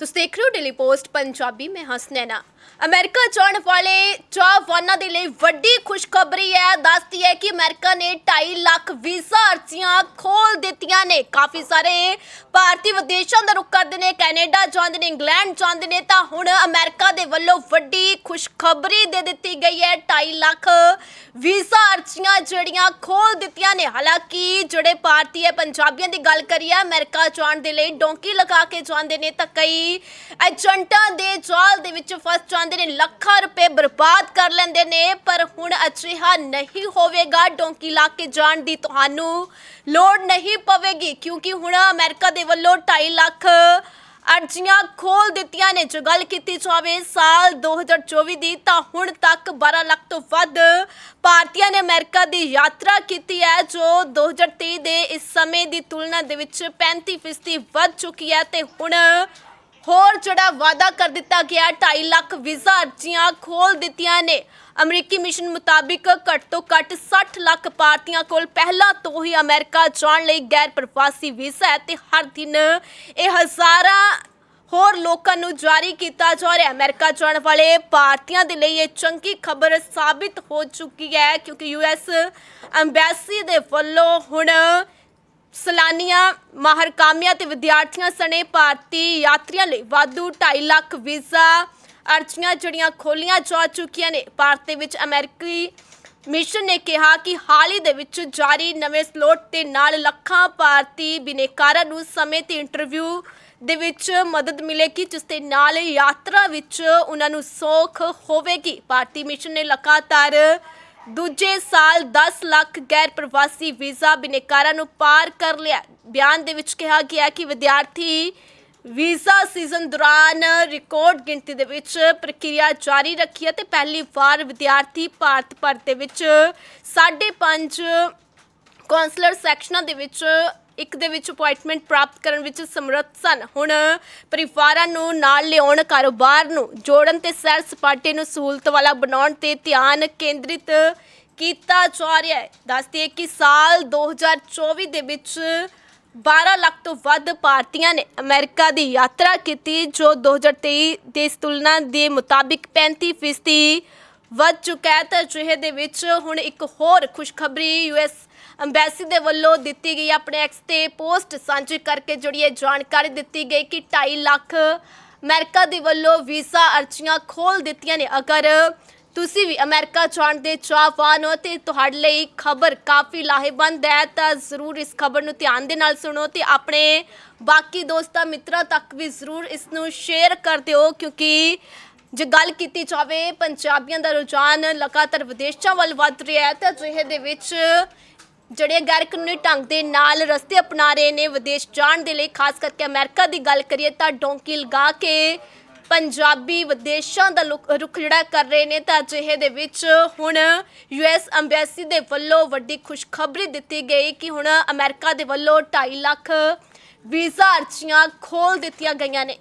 ਤੁਸੀਂ ਦੇਖ ਰਹੇ ਹੋ ਡੇਲੀ ਪੋਸਟ ਪੰਜਾਬੀ ਮੈਂ ਹਸਨੈਨਾ ਅਮਰੀਕਾ ਜਾਣ ਵਾਲੇ ਚਾਹਵਾਨਾਂ ਦੇ ਲਈ ਵੱਡੀ ਖੁਸ਼ਖਬਰੀ ਹੈ। ਦੱਸਦੀ ਹੈ ਕਿ ਅਮਰੀਕਾ ਨੇ 2.5 ਲੱਖ ਵੀਜ਼ਾ ਅਰਜ਼ੀਆਂ ਖੋਲ ਦਿੱਤੀਆਂ ਨੇ। ਕਾਫੀ ਸਾਰੇ ਭਾਰਤੀ ਵਿਦੇਸ਼ਾਂ ਦਾ ਰੁਖ ਕਰਦੇ ਨੇ, ਕੈਨੇਡਾ ਜਾਂਦੇ ਨੇ, ਇੰਗਲੈਂਡ ਜਾਂਦੇ ਨੇ। ਤਾਂ ਹੁਣ ਅਮਰੀਕਾ ਦੇ ਵੱਲੋਂ ਵੱਡੀ ਖੁਸ਼ਖਬਰੀ ਦੇ ਦਿੱਤੀ ਗਈ ਹੈ। 2.5 ਲੱਖ ਵੀਜ਼ਾ ਅਰਜ਼ੀਆਂ ਜਿਹੜੀਆਂ ਖੋਲ ਦਿੱਤੀਆਂ ਨੇ। ਹਾਲਾਂਕਿ ਜਿਹੜੇ ਭਾਰਤੀ ਹੈ, ਪੰਜਾਬੀਆਂ ਦੀ ਗੱਲ ਕਰੀਏ, ਅਮਰੀਕਾ ਜਾਣ ਦੇ ਲਈ ਡੋਂਕੀ ਲਗਾ ਕੇ ਜਾਂਦੇ ਨੇ। ਤਾਂ ਕਈ ਏਜੰਟਾਂ ਦੇ ਜਾਲ ਦੇ ਵਿੱਚ ਫਸ ਜਾਂਦੇ ਨੇ, ਲੱਖਾਂ ਰੁਪਏ ਬਰਬਾਦ ਕਰ ਲੈਂਦੇ ਨੇ, ਪਰ ਹੁਣ ਅਜਿਹਾ ਨਹੀਂ ਹੋਵੇਗਾ। ਡੋਂਕੀ ਲਾ ਕੇ ਜਾਣ ਦੀ ਤੁਹਾਨੂੰ ਲੋੜ ਨਹੀਂ ਪਵੇਗੀ, ਕਿਉਂਕਿ ਹੁਣ ਅਮਰੀਕਾ ਦੇ ਵੱਲੋਂ 2.5 ਲੱਖ ਅਰਜ਼ੀਆਂ ਖੋਲ ਦਿੱਤੀਆਂ ਨੇ। ਜੋ ਗੱਲ ਕੀਤੀ ਜਾਵੇ ਸਾਲ 2024 ਦੀ, ਤਾਂ ਹੁਣ ਤੱਕ 12 ਲੱਖ ਤੋਂ ਵੱਧ ਭਾਰਤੀਆਂ ਨੇ ਅਮਰੀਕਾ ਦੀ ਯਾਤਰਾ ਕੀਤੀ ਹੈ, ਜੋ 2023 ਦੇ ਇਸ ਸਮੇਂ ਦੀ ਤੁਲਨਾ ਦੇ ਵਿੱਚ 35% ਵੱਧ ਚੁੱਕੀ ਹੈ। ਤੇ ਹੁਣ ਹੋਰ ਜਿਹੜਾ ਵਾਅਦਾ ਕਰ ਦਿੱਤਾ ਗਿਆ 2.5 ਲੱਖ ਵੀਜ਼ਾ ਅਰਜ਼ੀਆਂ ਖੋਲ ਦਿੱਤੀਆਂ ਨੇ। ਅਮਰੀਕੀ ਮਿਸ਼ਨ ਮੁਤਾਬਿਕ ਘੱਟ ਤੋਂ ਘੱਟ 60 ਲੱਖ ਭਾਰਤੀਆਂ ਕੋਲ ਪਹਿਲਾਂ ਤੋਂ ਹੀ ਅਮਰੀਕਾ ਜਾਣ ਲਈ ਗੈਰ ਪ੍ਰਵਾਸੀ ਵੀਜ਼ਾ ਹੈ ਤੇ ਹਰ ਦਿਨ ਇਹ ਹਜ਼ਾਰਾਂ ਹੋਰ ਲੋਕਾਂ ਨੂੰ ਜਾਰੀ ਕੀਤਾ ਜਾ ਰਿਹਾ ਹੈ। ਅਮਰੀਕਾ ਜਾਣ ਵਾਲੇ ਭਾਰਤੀਆਂ ਦੇ ਲਈ ਇਹ ਚੰਗੀ ਖਬਰ ਸਾਬਿਤ ਹੋ ਚੁੱਕੀ ਹੈ ਕਿਉਂਕਿ ਯੂਐਸ ਐਮਬੈਸੀ ਦੇ ਵੱਲੋਂ ਹੁਣ ਸਲਾਨੀਆਂ ਮਾਹਰ ਕਾਮਿਆਂ ਤੇ ਵਿਦਿਆਰਥੀਆਂ ਸਣੇ ਭਾਰਤੀ ਯਾਤਰੀਆਂ ਲਈ ਵਾਧੂ 2.5 ਲੱਖ ਵੀਜ਼ਾ ਅਰਜ਼ੀਆਂ ਜਿਹੜੀਆਂ ਖੋਲੀਆਂ ਜਾ ਚੁੱਕੀਆਂ ਨੇ। ਭਾਰਤ ਦੇ ਵਿੱਚ ਅਮਰੀਕੀ ਮਿਸ਼ਨ ਨੇ ਕਿਹਾ ਕਿ ਹਾਲ ਹੀ ਦੇ ਵਿੱਚ ਜਾਰੀ ਨਵੇਂ ਸਲੋਟ ਦੇ ਨਾਲ ਲੱਖਾਂ ਭਾਰਤੀ ਬਿਨੇਕਾਰਾਂ ਨੂੰ ਸਮੇਂ ਤੇ ਇੰਟਰਵਿਊ ਦੇ ਵਿੱਚ ਮਦਦ ਮਿਲੇਗੀ, ਜਿਸ ਦੇ ਨਾਲ ਯਾਤਰਾ ਵਿੱਚ ਉਹਨਾਂ ਨੂੰ ਸੌਖ ਹੋਵੇਗੀ। ਭਾਰਤੀ ਮਿਸ਼ਨ ਨੇ ਲਗਾਤਾਰ ਦੂਜੇ ਸਾਲ 10 ਲੱਖ ਗੈਰ ਪ੍ਰਵਾਸੀ ਵੀਜ਼ਾ ਬਿਨੇਕਾਰਾਂ ਨੂੰ ਪਾਰ ਕਰ ਲਿਆ। ਬਿਆਨ ਦੇ ਵਿੱਚ ਕਿਹਾ ਗਿਆ ਕਿ ਵਿਦਿਆਰਥੀ ਵੀਜ਼ਾ ਸੀਜ਼ਨ ਦੌਰਾਨ ਰਿਕਾਰਡ ਗਿਣਤੀ ਦੇ ਵਿੱਚ ਪ੍ਰਕਿਰਿਆ ਜਾਰੀ ਰੱਖੀ ਹੈ ਤੇ ਪਹਿਲੀ ਵਾਰ ਵਿਦਿਆਰਥੀ ਭਾਰਤ ਭਰ ਦੇ ਵਿੱਚ 5.5 ਕੌਂਸਲਰ ਸੈਕਸ਼ਨਾਂ ਦੇ ਵਿੱਚ ਇੱਕ ਦੇ ਵਿੱਚ ਅਪਾਇੰਟਮੈਂਟ ਪ੍ਰਾਪਤ ਕਰਨ ਵਿੱਚ ਸਮਰੱਥ ਸਨ। ਹੁਣ ਪਰਿਵਾਰਾਂ ਨੂੰ ਨਾਲ ਲਿਆਉਣ, ਕਾਰੋਬਾਰ ਨੂੰ ਜੋੜਨ ਤੇ ਸੈਰ ਸਪਾਟੇ ਨੂੰ ਸਹੂਲਤ ਵਾਲਾ ਬਣਾਉਣ ਤੇ ਧਿਆਨ ਕੇਂਦਰਿਤ ਕੀਤਾ ਜਾ ਰਿਹਾ ਹੈ। ਦੱਸਦੇ ਕਿ ਸਾਲ 2024 ਦੇ ਵਿੱਚ 12 ਲੱਖ ਤੋਂ ਵੱਧ ਭਾਰਤੀਆਂ ਨੇ ਅਮਰੀਕਾ ਦੀ ਯਾਤਰਾ ਕੀਤੀ, ਜੋ 2023 ਦੇ ਇਸ ਤੁਲਨਾ ਦੇ ਮੁਤਾਬਿਕ 35% ਵੱਧ ਚੁੱਕਾ ਹੈ। ਤਾਂ ਅਜਿਹੇ ਦੇ ਵਿੱਚ ਹੁਣ ਇੱਕ ਹੋਰ ਖੁਸ਼ਖਬਰੀ ਯੂਐਸ ਅੰਬੈਸੀ ਦੇ ਵੱਲੋਂ ਦਿੱਤੀ ਗਈ ਆਪਣੇ ਐਕਸ ਤੇ ਪੋਸਟ ਸਾਂਝੀ ਕਰਕੇ ਜਿਹੜੀ ਇਹ ਜਾਣਕਾਰੀ ਦਿੱਤੀ ਗਈ ਕਿ 2.5 ਲੱਖ ਅਮਰੀਕਾ ਦੇ ਵੱਲੋਂ ਵੀਜ਼ਾ ਅਰਜ਼ੀਆਂ ਖੋਲ ਦਿੱਤੀਆਂ ਨੇ। ਅਗਰ ਤੁਸੀਂ ਵੀ ਅਮਰੀਕਾ ਜਾਣ ਦੇ ਚਾਹਵਾਨ ਹੋ ਤੇ ਤੁਹਾਡੇ ਲਈ ਖਬਰ ਕਾਫੀ ਲਾਹੇਵੰਦ ਹੈ, ਤਾਂ ਜ਼ਰੂਰ ਇਸ ਖਬਰ ਨੂੰ ਧਿਆਨ ਦੇ ਨਾਲ ਸੁਣੋ ਤੇ ਆਪਣੇ ਬਾਕੀ ਦੋਸਤਾਂ ਮਿੱਤਰਾਂ ਤੱਕ ਵੀ ਜ਼ਰੂਰ ਇਸ ਨੂੰ ਸ਼ੇਅਰ ਕਰ ਦਿਓ, ਕਿਉਂਕਿ ਜੇ ਗੱਲ ਕੀਤੀ ਜਾਵੇ, ਪੰਜਾਬੀਆਂ ਦਾ ਰੁਝਾਨ ਲਗਾਤਾਰ ਵਿਦੇਸ਼ਾਂ ਵੱਲ ਵੱਧ ਰਿਹਾ ਹੈ, ਤਾਂ ਅਜਿਹੇ ਦੇ ਵਿੱਚ ਜਿਹੜੇ ਗੈਰ ਕਾਨੂੰਨੀ ਢੰਗ ਦੇ ਨਾਲ ਰਸਤੇ ਅਪਣਾ ਰਹੇ ਨੇ, ਵਿਦੇਸ਼ ਜਾਣ ਦੇ ਲਈ, ਖਾਸ ਕਰਕੇ ਅਮਰੀਕਾ ਦੀ ਗੱਲ ਕਰੀਏ ਤਾਂ ਡੋਂਕੀ ਲਗਾ ਕੇ ਪੰਜਾਬੀ ਵਿਦੇਸ਼ਾਂ ਦਾ ਲੁਕ- ਰੁਖ ਜਿਹੜਾ ਕਰ ਰਹੇ ਨੇ ਤਾਂ ਅਜਿਹੇ ਦੇ ਵਿੱਚ ਹੁਣ ਯੂਐਸ ਅੰਬੈਸੀ ਦੇ ਵੱਲੋਂ ਵੱਡੀ ਖੁਸ਼ਖਬਰੀ ਦਿੱਤੀ ਗਈ ਕਿ ਹੁਣ ਅਮਰੀਕਾ ਦੇ ਵੱਲੋਂ 2.5 ਲੱਖ ਵੀਜ਼ਾ ਅਰਜ਼ੀਆਂ ਖੋਲ ਦਿੱਤੀਆਂ ਗਈਆਂ ਨੇ।